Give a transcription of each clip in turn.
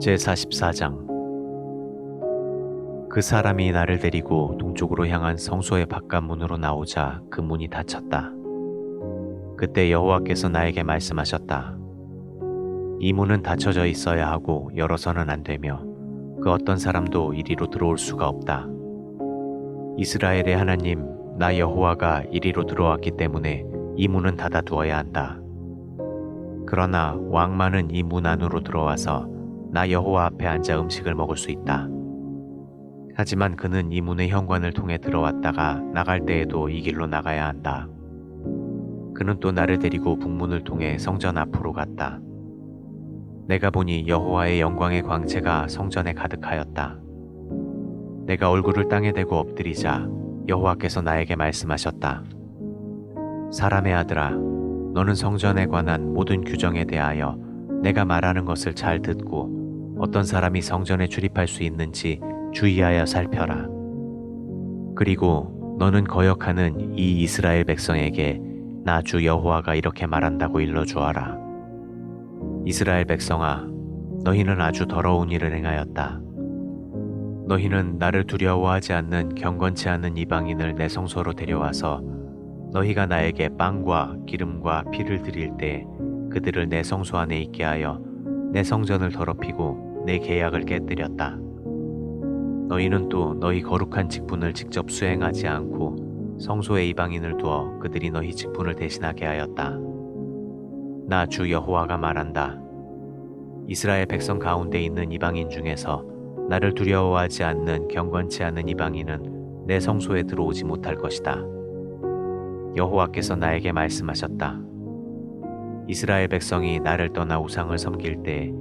제44장 그 사람이 나를 데리고 동쪽으로 향한 성소의 바깥문으로 나오자 그 문이 닫혔다. 그때 여호와께서 나에게 말씀하셨다. 이 문은 닫혀져 있어야 하고 열어서는 안 되며 그 어떤 사람도 이리로 들어올 수가 없다. 이스라엘의 하나님 나 여호와가 이리로 들어왔기 때문에 이 문은 닫아두어야 한다. 그러나 왕만은 이 문 안으로 들어와서 나 여호와 앞에 앉아 음식을 먹을 수 있다. 하지만 그는 이 문의 현관을 통해 들어왔다가 나갈 때에도 이 길로 나가야 한다. 그는 또 나를 데리고 북문을 통해 성전 앞으로 갔다. 내가 보니 여호와의 영광의 광채가 성전에 가득하였다. 내가 얼굴을 땅에 대고 엎드리자 여호와께서 나에게 말씀하셨다. 사람의 아들아, 너는 성전에 관한 모든 규정에 대하여 내가 말하는 것을 잘 듣고 어떤 사람이 성전에 출입할 수 있는지 주의하여 살펴라. 그리고 너는 거역하는 이 이스라엘 백성에게 나 주 여호와가 이렇게 말한다고 일러 주어라. 이스라엘 백성아, 너희는 아주 더러운 일을 행하였다. 너희는 나를 두려워하지 않는 경건치 않은 이방인을 내 성소로 데려와서 너희가 나에게 빵과 기름과 피를 드릴 때 그들을 내 성소 안에 있게 하여 내 성전을 더럽히고 내 계약을 깨뜨렸다. 너희는 또 너희 거룩한 직분을 직접 수행하지 않고 성소에 이방인을 두어 그들이 너희 직분을 대신하게 하였다. 나 주 여호와가 말한다. 이스라엘 백성 가운데 있는 이방인 중에서 나를 두려워하지 않는 경건치 않은 이방인은 내 성소에 들어오지 못할 것이다. 여호와께서 나에게 말씀하셨다. 이스라엘 백성이 나를 떠나 우상을 섬길 때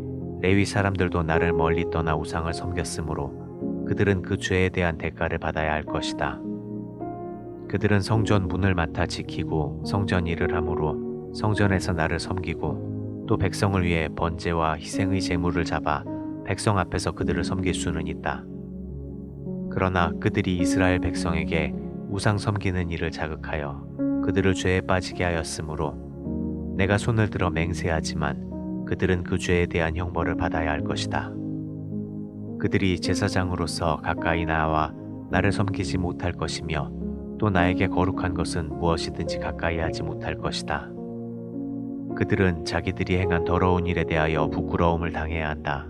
레위 사람들도 나를 멀리 떠나 우상을 섬겼으므로 그들은 그 죄에 대한 대가를 받아야 할 것이다. 그들은 성전 문을 맡아 지키고 성전 일을 하므로 성전에서 나를 섬기고 또 백성을 위해 번제와 희생의 제물을 잡아 백성 앞에서 그들을 섬길 수는 있다. 그러나 그들이 이스라엘 백성에게 우상 섬기는 일을 자극하여 그들을 죄에 빠지게 하였으므로 내가 손을 들어 맹세하지만 그들은 그 죄에 대한 형벌을 받아야 할 것이다. 그들이 제사장으로서 가까이 나와 나를 섬기지 못할 것이며 또 나에게 거룩한 것은 무엇이든지 가까이 하지 못할 것이다. 그들은 자기들이 행한 더러운 일에 대하여 부끄러움을 당해야 한다.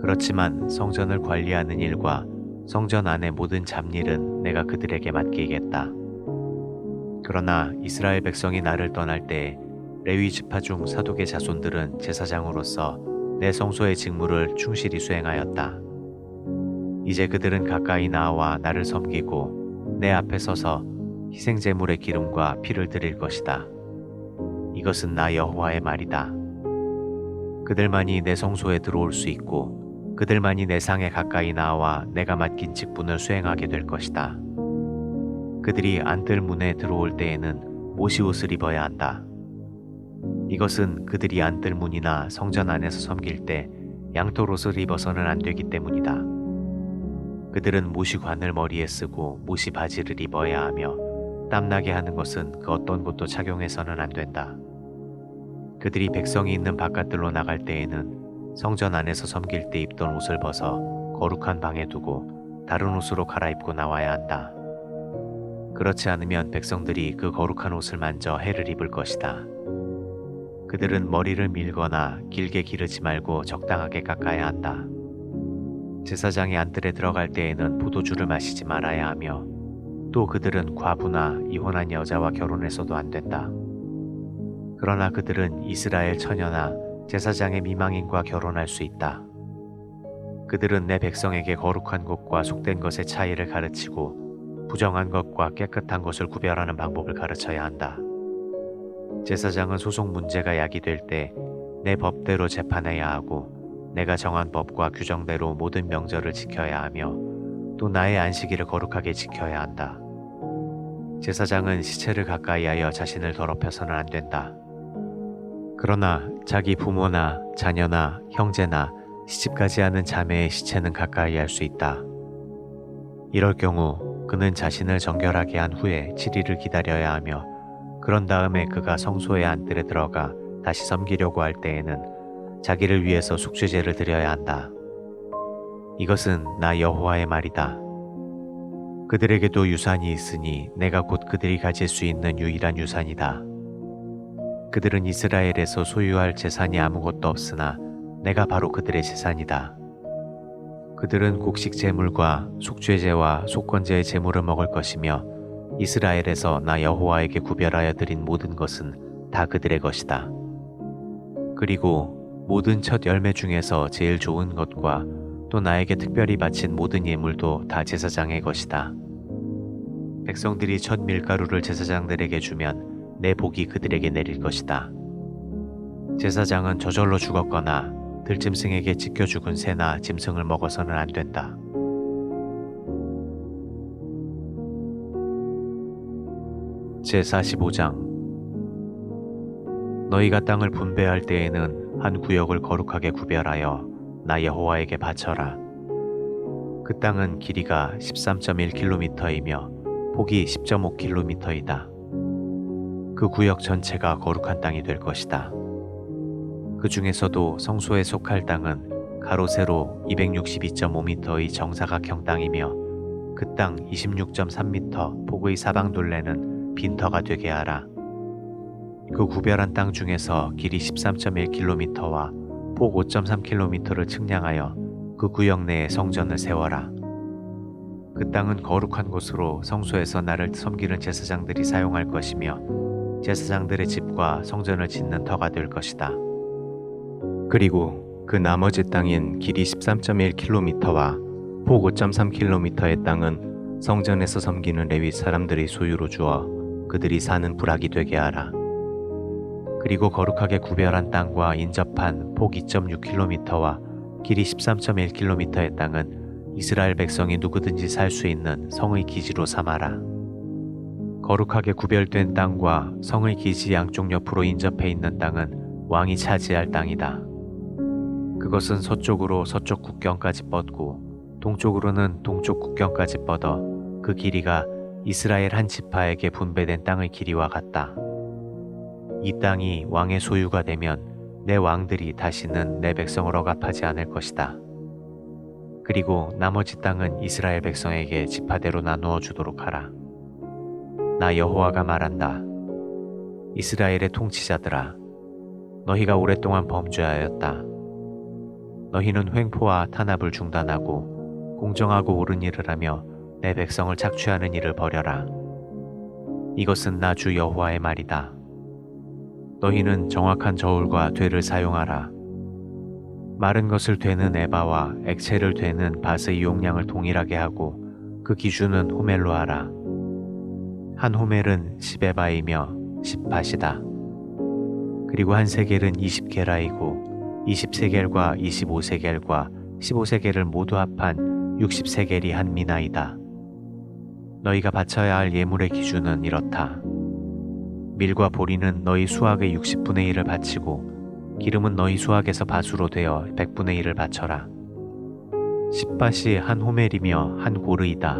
그렇지만 성전을 관리하는 일과 성전 안의 모든 잡일은 내가 그들에게 맡기겠다. 그러나 이스라엘 백성이 나를 떠날 때 레위 지파 중 사독의 자손들은 제사장으로서 내 성소의 직무를 충실히 수행하였다. 이제 그들은 가까이 나와 나를 섬기고 내 앞에 서서 희생 제물의 기름과 피를 드릴 것이다. 이것은 나 여호와의 말이다. 그들만이 내 성소에 들어올 수 있고 그들만이 내 상에 가까이 나와 내가 맡긴 직분을 수행하게 될 것이다. 그들이 안뜰 문에 들어올 때에는 모시 옷을 입어야 한다. 이것은 그들이 안뜰 문이나 성전 안에서 섬길 때 양털 옷을 입어서는 안 되기 때문이다. 그들은 모시관을 머리에 쓰고 모시 바지를 입어야 하며 땀나게 하는 것은 그 어떤 곳도 착용해서는 안 된다. 그들이 백성이 있는 바깥들로 나갈 때에는 성전 안에서 섬길 때 입던 옷을 벗어 거룩한 방에 두고 다른 옷으로 갈아입고 나와야 한다. 그렇지 않으면 백성들이 그 거룩한 옷을 만져 해를 입을 것이다. 그들은 머리를 밀거나 길게 기르지 말고 적당하게 깎아야 한다. 제사장이 안뜰에 들어갈 때에는 포도주를 마시지 말아야 하며 또 그들은 과부나 이혼한 여자와 결혼해서도 안 된다. 그러나 그들은 이스라엘 처녀나 제사장의 미망인과 결혼할 수 있다. 그들은 내 백성에게 거룩한 것과 속된 것의 차이를 가르치고 부정한 것과 깨끗한 것을 구별하는 방법을 가르쳐야 한다. 제사장은 소송 문제가 야기될 때 내 법대로 재판해야 하고 내가 정한 법과 규정대로 모든 명절을 지켜야 하며 또 나의 안식일을 거룩하게 지켜야 한다. 제사장은 시체를 가까이 하여 자신을 더럽혀서는 안 된다. 그러나 자기 부모나 자녀나 형제나 시집가지 않은 자매의 시체는 가까이 할 수 있다. 이럴 경우 그는 자신을 정결하게 한 후에 7일을 기다려야 하며 그런 다음에 그가 성소의 안뜰에 들어가 다시 섬기려고 할 때에는 자기를 위해서 속죄제를 드려야 한다. 이것은 나 여호와의 말이다. 그들에게도 유산이 있으니 내가 곧 그들이 가질 수 있는 유일한 유산이다. 그들은 이스라엘에서 소유할 재산이 아무것도 없으나 내가 바로 그들의 재산이다. 그들은 곡식 제물과 속죄제와 속건제의 제물을 먹을 것이며 이스라엘에서 나 여호와에게 구별하여 드린 모든 것은 다 그들의 것이다. 그리고 모든 첫 열매 중에서 제일 좋은 것과 또 나에게 특별히 바친 모든 예물도 다 제사장의 것이다. 백성들이 첫 밀가루를 제사장들에게 주면 내 복이 그들에게 내릴 것이다. 제사장은 저절로 죽었거나 들짐승에게 찢겨 죽은 새나 짐승을 먹어서는 안 된다. 제45장 너희가 땅을 분배할 때에는 한 구역을 거룩하게 구별하여 나 여호와에게 바쳐라. 그 땅은 길이가 13.1km이며 폭이 10.5km이다. 그 구역 전체가 거룩한 땅이 될 것이다. 그 중에서도 성소에 속할 땅은 가로 세로 262.5m의 정사각형 땅이며 그 땅 26.3m 폭의 사방 둘레는 빈터가 되게 하라. 그 구별한 땅 중에서 길이 13.1km와 폭 5.3km를 측량하여 그 구역 내에 성전을 세워라. 그 땅은 거룩한 곳으로 성소에서 나를 섬기는 제사장들이 사용할 것이며 제사장들의 집과 성전을 짓는 터가 될 것이다. 그리고 그 나머지 땅인 길이 13.1km와 폭 5.3km의 땅은 성전에서 섬기는 레위 사람들의 소유로 주어 그들이 사는 부락이 되게 하라. 그리고 거룩하게 구별한 땅과 인접한 폭 2.6km와 길이 13.1km의 땅은 이스라엘 백성이 누구든지 살 수 있는 성의 기지로 삼아라. 거룩하게 구별된 땅과 성의 기지 양쪽 옆으로 인접해 있는 땅은 왕이 차지할 땅이다. 그것은 서쪽으로 서쪽 국경까지 뻗고 동쪽으로는 동쪽 국경까지 뻗어 그 길이가 이스라엘 한 지파에게 분배된 땅의 길이와 같다. 이 땅이 왕의 소유가 되면 내 왕들이 다시는 내 백성을 억압하지 않을 것이다. 그리고 나머지 땅은 이스라엘 백성에게 지파대로 나누어 주도록 하라. 나 여호와가 말한다. 이스라엘의 통치자들아, 너희가 오랫동안 범죄하였다. 너희는 횡포와 탄압을 중단하고 공정하고 옳은 일을 하며 내 백성을 착취하는 일을 버려라. 이것은 나 주 여호와의 말이다. 너희는 정확한 저울과 되를 사용하라. 마른 것을 되는 에바와 액체를 되는 밭의 용량을 동일하게 하고 그 기준은 호멜로 하라. 한 호멜은 10에바이며 10밭이다. 그리고 한 세겔은 20게라이고 20세겔과 25세겔과 15세겔을 모두 합한 60세겔이 한 미나이다. 너희가 바쳐야 할 예물의 기준은 이렇다. 밀과 보리는 너희 수확의 60분의 1을 바치고 기름은 너희 수확에서 바수로 되어 100분의 1을 바쳐라. 10밭이 한 호멜이며 한 고르이다.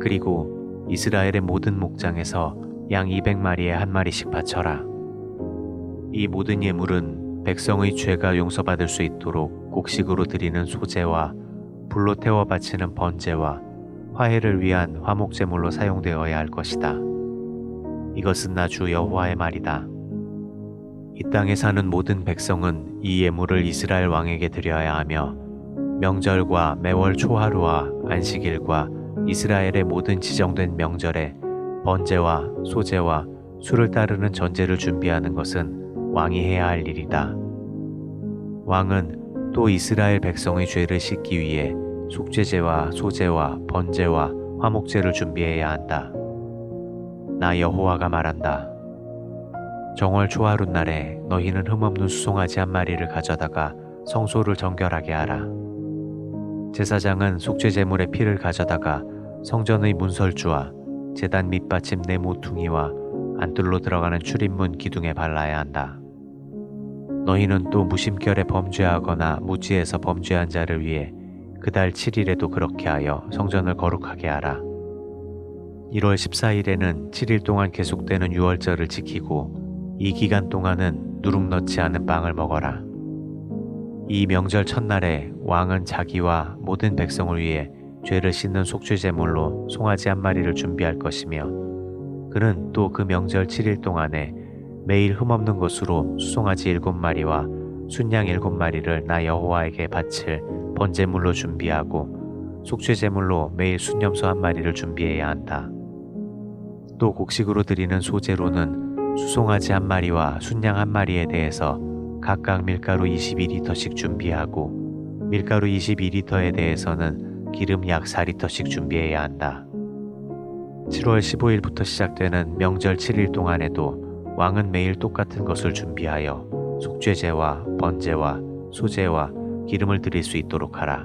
그리고 이스라엘의 모든 목장에서 양 200마리에 한 마리씩 바쳐라. 이 모든 예물은 백성의 죄가 용서받을 수 있도록 곡식으로 드리는 소제와 불로 태워 바치는 번제와 화해를 위한 화목제물로 사용되어야 할 것이다. 이것은 나 주 여호와의 말이다. 이 땅에 사는 모든 백성은 이 예물을 이스라엘 왕에게 드려야 하며 명절과 매월 초하루와 안식일과 이스라엘의 모든 지정된 명절에 번제와 소제와 수를 따르는 전제를 준비하는 것은 왕이 해야 할 일이다. 왕은 또 이스라엘 백성의 죄를 씻기 위해 속죄제와 소제와 번제와 화목제를 준비해야 한다. 나 여호와가 말한다. 정월 초하루 날에 너희는 흠없는 수송아지 한 마리를 가져다가 성소를 정결하게 하라. 제사장은 속죄제물의 피를 가져다가 성전의 문설주와 제단 밑받침 네 모퉁이와 안뜰로 들어가는 출입문 기둥에 발라야 한다. 너희는 또 무심결에 범죄하거나 무지에서 범죄한 자를 위해 그달 7일에도 그렇게 하여 성전을 거룩하게 하라. 1월 14일에는 7일 동안 계속되는 유월절을 지키고 이 기간 동안은 누룩 넣지 않은 빵을 먹어라. 이 명절 첫날에 왕은 자기와 모든 백성을 위해 죄를 씻는 속죄 제물로 송아지 한 마리를 준비할 것이며 그는 또 그 명절 7일 동안에 매일 흠없는 것으로 수송아지 일곱 마리와 순양 일곱 마리를 나 여호와에게 바칠 번제물로 준비하고 속죄 제물로 매일 순염소 한 마리를 준비해야 한다. 또 곡식으로 드리는 소재로는 수송아지 한 마리와 순양 한 마리에 대해서 각각 밀가루 22리터씩 준비하고 밀가루 22리터에 대해서는 기름 약 4리터씩 준비해야 한다. 7월 15일부터 시작되는 명절 7일 동안에도 왕은 매일 똑같은 것을 준비하여 속죄제와 번제와 소제와 기름을 드릴 수 있도록 하라.